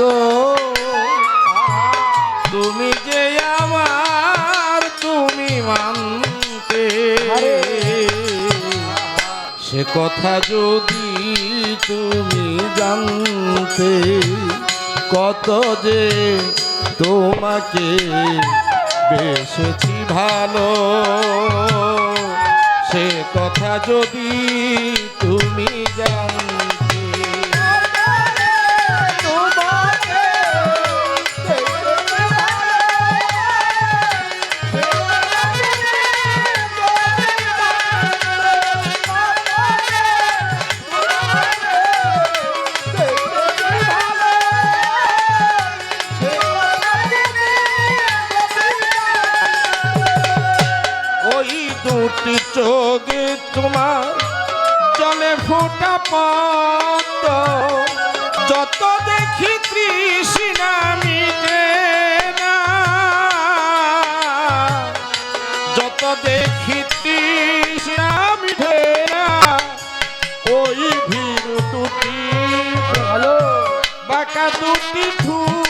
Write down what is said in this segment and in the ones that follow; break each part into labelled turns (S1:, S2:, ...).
S1: যেত তুমি যে আমার তুমি মানতে। সে কথা যদি তুমি জানতে কত যে তোমাকে বেসেছি ভালো। সে কথা যদি তুমি জানতে দুটি চোখে তোমার জলে ফোটা পত। যত দেখি তৃষ্ণা মিটে না। যত দেখি তৃষ্ণা মিটে না, ওই ভিড় দুটি
S2: হ্যালো
S1: বাঁকা দুটি ঠুটে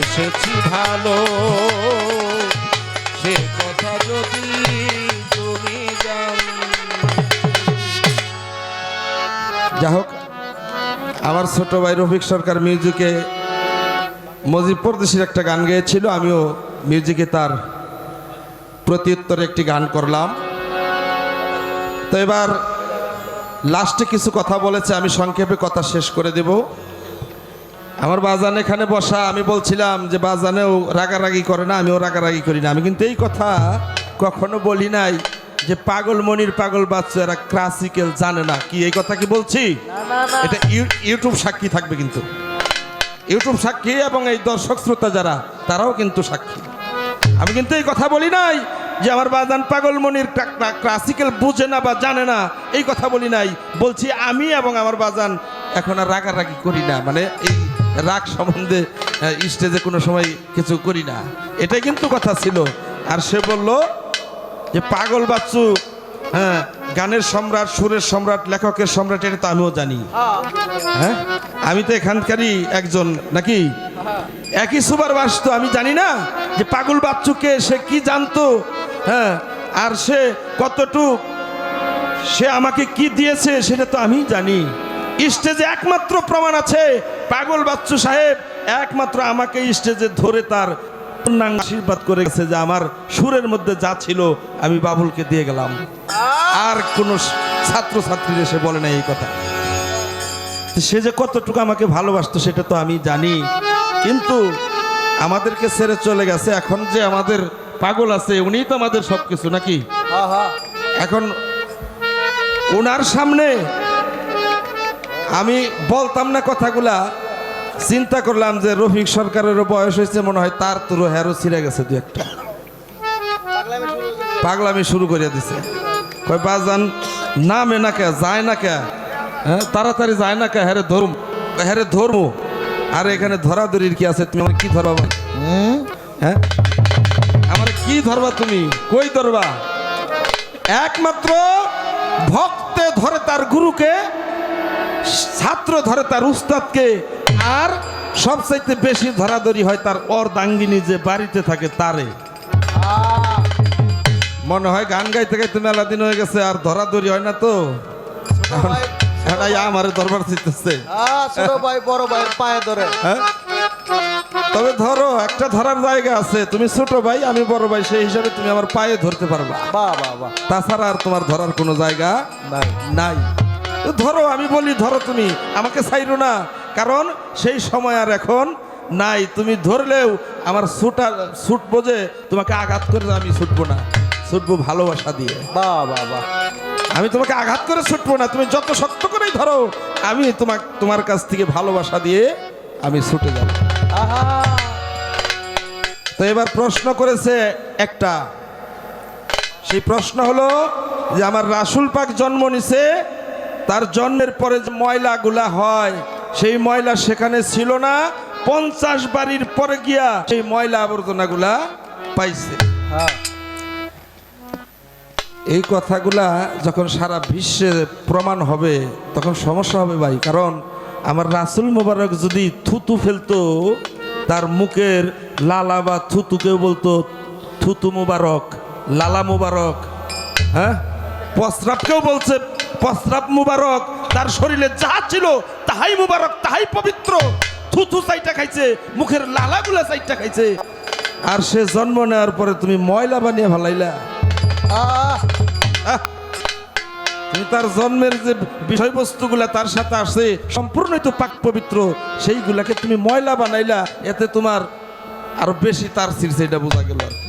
S1: এসেছি ভালো। সে কথা যদি তুমি যা হোক আমার ছোট ভাই রফিক সরকার মিউজিকে মজিব পরদেশির একটা গান গেয়েছিল, আমিও মিউজিকে তার প্রত্যুত্তরে একটি গান করলাম। তো এবার লাস্টে কিছু কথা বলেছে, আমি সংক্ষেপে কথা শেষ করে দেব। আমার বাজান এখানে বসা, আমি বলছিলাম যে বাজানেও রাগারাগি করে না, আমিও রাগারাগি করি না। আমি কিন্তু এই কথা কখনো বলি নাই যে পাগল মনির পাগল বাচ্চারা ক্লাসিক্যাল জানে না। কি, এই কথা কি বলছি? এটা ইউ- ইউটিউব সাক্ষী থাকবে কিন্তু। ইউটিউব সাক্ষী এবং এই দর্শক শ্রোতা যারা, তারাও কিন্তু সাক্ষী। আমি কিন্তু এই কথা বলি নাই যে আমার বাজান পাগলমণির ক্লাসিক্যাল বুঝে না বা জানে না, এই কথা বলি নাই। বলছি আমি এবং আমার বাজান এখন আর রাগারাগি করি না। মানে এই রাগ সম্বন্ধে স্টেজে কোনো সময় কিছু করি না। এটাই কিন্তু কথা ছিল। আর সে বলল যে, পাগল বাচ্চু হ্যাঁ গানের সম্রাট, সুরের সম্রাট, লেখকের সম্রাট, এটা তো আমিও জানি। হ্যাঁ আমি তো এখানকারই একজন, নাকি? একই সুপার বাস তো আমি জানি না যে, পাগল বাচ্চুকে সে কি জানতো? হ্যাঁ আর সে কতটুক, সে আমাকে কি দিয়েছে, সেটা তো আমি জানি। স্টেজে একমাত্র প্রমাণ আছে পাগল বাচ্চু সাহেব একমাত্র আমাকে স্টেজে ধরে তার আশীর্বাদ করে গেছে যে আমার সুরের মধ্যে যা ছিল আমি বাবুলকে দিয়ে গেলাম। আর কোনো ছাত্র ছাত্রীরা সে বলে না এই কথা। সে যে কতটুকু আমাকে ভালোবাসতো সেটা তো আমি জানি। কিন্তু আমাদেরকে ছেড়ে চলে গেছে। এখন যে আমাদের পাগল আছে উনি তো আমাদের সব কিছু নাকি এখন ওনার সামনে আমি বলতাম না কথাগুলা চিন্তা করলাম যে রফিক সরকারেরও বয়স হয়েছে মনে হয় তার তোরও হ্যারো ছিঁড়ে গেছে দু একটা। পাগলামি শুরু করে দিছে। কয় বাজান নামে না কে যায় না কে? হ্যাঁ তাড়াতাড়ি যায় না কে হ্যারে ধরুম হ্যারে ধরবো আর এখানে ধরাধরির কি আছে? তুমি আমার কি ধরবা? হ্যাঁ? আমার কি ধরবা তুমি? কই ধরবা? একমাত্র ভক্তে ধরে তার গুরুকে ছাত্র ধরে তার উস্তাদকে আর সবচাইতে বেশি ধরাধরি হয় তার অর্দাঙ্গিনী যে বাড়িতে থাকে তারে। মনে হয় গান গাইতে গাইতে মেলা দিন হয়ে গেছে আর ধরাধরি হয় না তো। এটাই আমার দরবার চিতেছে
S2: আহ, ভাই বড় ভাইয়ের পায়ে ধরে।
S1: হ্যাঁ? তবে ধরো একটা ধরার জায়গা আছে। তুমি ছোট ভাই আমি বড় ভাই সেই হিসাবে তুমি আমার পায়ে ধরতে পারবা। তাছাড়া আর তোমার ধরার কোনো জায়গা
S2: নাই।
S1: নাই। ধরো আমি বলি ধরো তুমি। আমাকে চাইরো না। কারণ সেই সময় আর এখন নাই। তুমি ধরলেও আমার ছুটা ছুটবো যে তোমাকে আঘাত করে আমি ছুটবো না। ছুটবো ভালোবাসা দিয়ে।
S2: বা বাহ বাহ
S1: আমি তোমাকে আঘাত করে ছুটবো না। তুমি যত শক্ত করেই ধরো আমি তোমার তোমার কাছ থেকে ভালোবাসা দিয়ে আমি ছুটে যাব। তো এবার প্রশ্ন করেছে একটা। সেই প্রশ্ন হলো যে আমার রাসুল পাক জন্ম নিছে তার জন্মের পরে যে ময়লাগুলা হয়, সেই ময়লা সেখানে ছিল না। পঞ্চাশ বাড়ির পরে গিয়া সেই ময়লা আবর্জনাগুলা পাইছে। এই কথাগুলা যখন সারা বিশ্বে প্রমাণ হবে, তখন সমস্যা হবে ভাই। কারণ আমার রাসুল মোবারক যদি থুতু ফেলতো, তার মুখের লালা বা থুতু কেউ বলতো, থুতু মুবারক, লালা মুবারক হ্যাঁ? প্রস্রাব কেউ বলছে প্রস্রাব মুবারক, তার শরীরে যা ছিল তাহাই মুবারক, তাহাই পবিত্র। থুতু চাইটা খাইছে, মুখের লালাগুলা চাইটা খাইছে। আর সে জন্ম নেওয়ার পরে তুমি ময়লা বানিয়ে ভালাইলা! তুমি তার জন্মের যে বিষয়বস্তুগুলা তার সাথে আসে, সম্পূর্ণই তো পাক পবিত্র, সেইগুলাকে তুমি ময়লা বানাইলা, এতে তোমার আরও বেশি তার ছিঁড়ছে এটা বোঝা গেল আর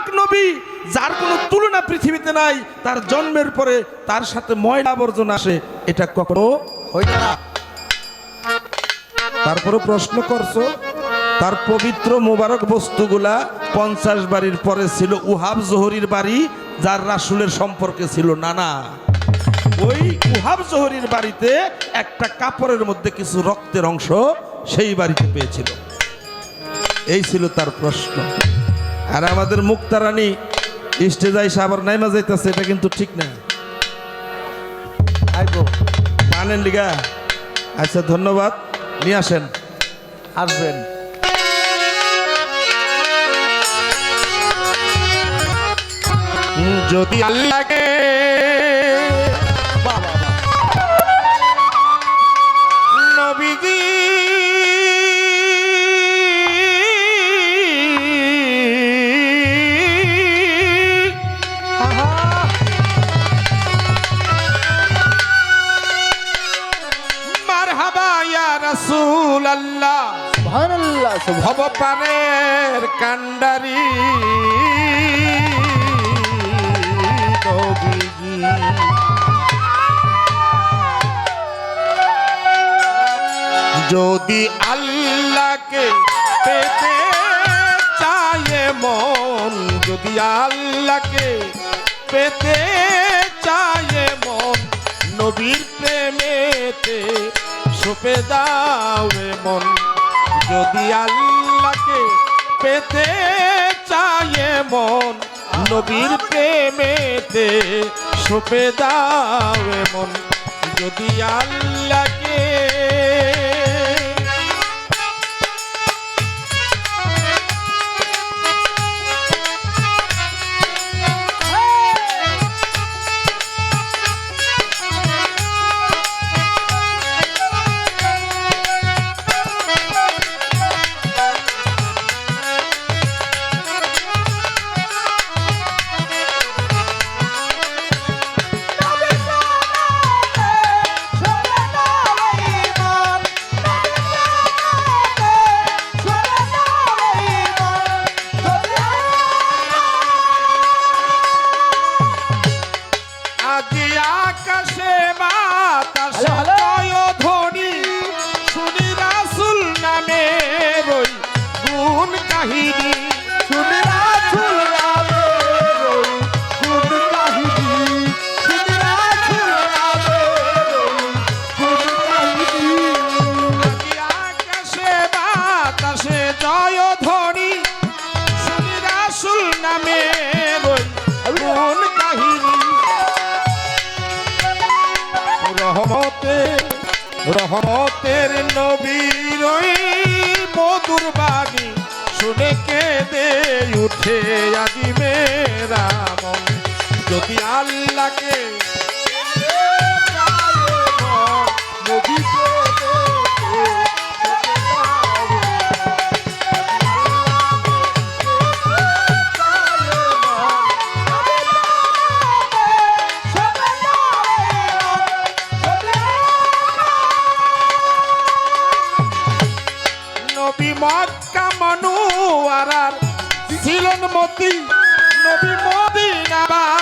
S1: পাক নবী, যার কোনো তুলনা পৃথিবীতে নাই, তার জন্মের পরে তার সাথে ময়লা আবর্জনা আসে, এটা কখনো
S2: হইতে না।
S1: তারপরে প্রশ্ন করছ, তার পবিত্র মোবারক বস্তুগুলা পঞ্চাশ বাড়ির পরে ছিল, উহাব জহরির বাড়ি যার রাসুলের সম্পর্কে ছিল, না না। ওই উহাব জহরির বাড়িতে একটা কাপড়ের মধ্যে কিছু রক্তের অংশ সেই বাড়িতে পেয়েছিল। এই ছিল তার প্রশ্ন। আর আমাদের মুক্তারানী স্টেজ আইসা আবার নাইমা যাইতেছে, এটা কিন্তু ঠিক না।
S2: আইবো,
S1: মানেন লিগা। আচ্ছা ধন্যবাদ। নিয়ে আসেন।
S2: আসবেন।
S1: যদি আল্লাহকে
S2: সুবহানাল্লাহ সুবহান
S1: কান্ডারি যদি আল্লাহকে পেতে চায় মন, যদি আল্লাহকে পেতে চায় মন, নবীর প্রেমেতে সপে দাও মন। যদি আল্লাহকে পেতে চায় মন নবীর প্রেমেতে সোপে দাও যদি আল্লাহকে
S2: হে
S1: আজি
S3: মেরা মন। যদি আল্লাহকে নবী মদিনাবা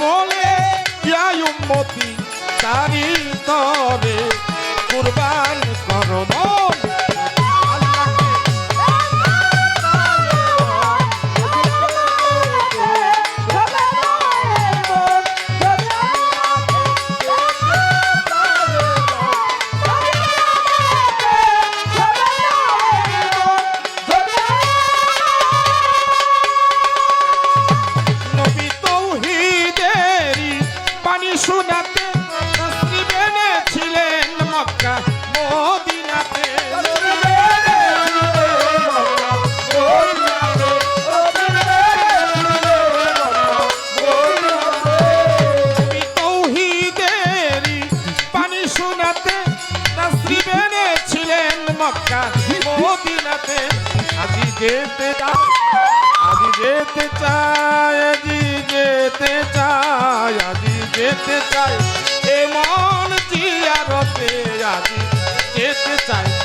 S3: বলে ইয়ায়ুম্মতি তারি তরে কুরবান করব মক্কা, মদিনাতে আজি যেতে আজি যেতে চায় আজি যেতে চায় আজি যেতে চায় এমন জিয়ারতে আজি যেতে চায়